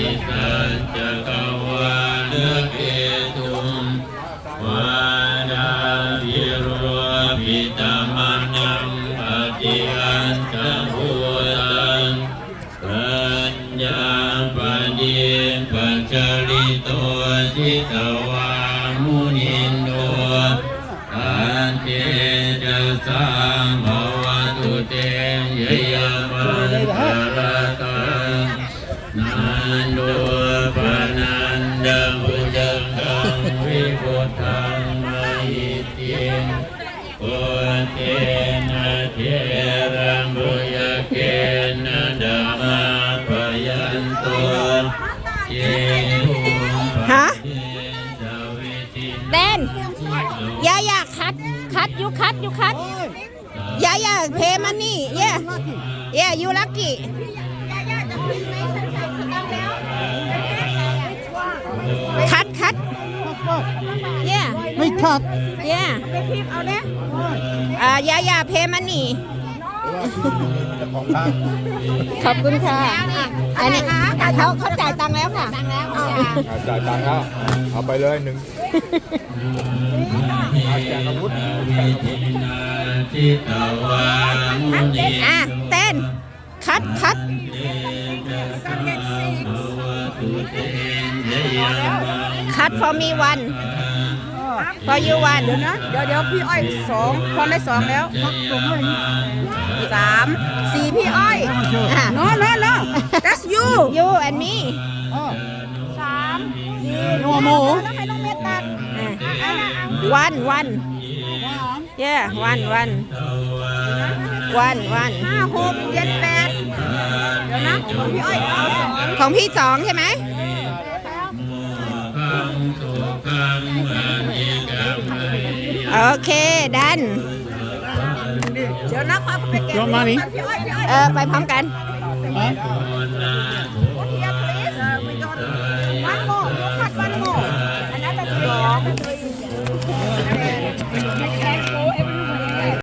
ติสัจจกวาลเกตุมวาดาวิโรปิตามานังปฏิอันตภูตังปัญญาปฏิปัจจริโตจิตวามุนินโนอันเตจะสั นันโดปนันดามุจังกังวิพุทธังมหิติงปุเตนะเทรังบุยเกนะดัมมาปยันตุเยหุมปะฮะเยจาวิติเต้นยาย่าคัดคัดยูคัดยูคัดยาย่าเพมัน นี่เย่เย่ยูลักกี้คัดคัดเย่ Me cut. เย่อ่ายาย่าเพมันนี่ขอบคุณค่ะอันนี้เขาเขาจ่ายตังค์แล้วค่ะอ่าจ่ายตังค์แล้วเอาไปเลยหนึ่งอาแจกอาวุธแจกอาวุธจิตวามุนิ นอะเต้นคัดคัดคัด for me one for you one เดี๋ยวนะเดี๋ยวเดี๋ยวพี่อ้อยสองพอได้สองแล้วสามสี่พี่อ้อยอะ no no no that's you you and me สามสี่ You want more? แล้วให้น้องเมตตัด one one yeah one one one one ห้าหกเจ็ดแปดเดี๋ยวนะ ของพี่สองใช่ไหมโอเค ดัน เดี๋ยวนะความไปเก็บงมานี่เออ ไปพร้อมกันวันโมวัดวันโมอันนั้นเป็สอง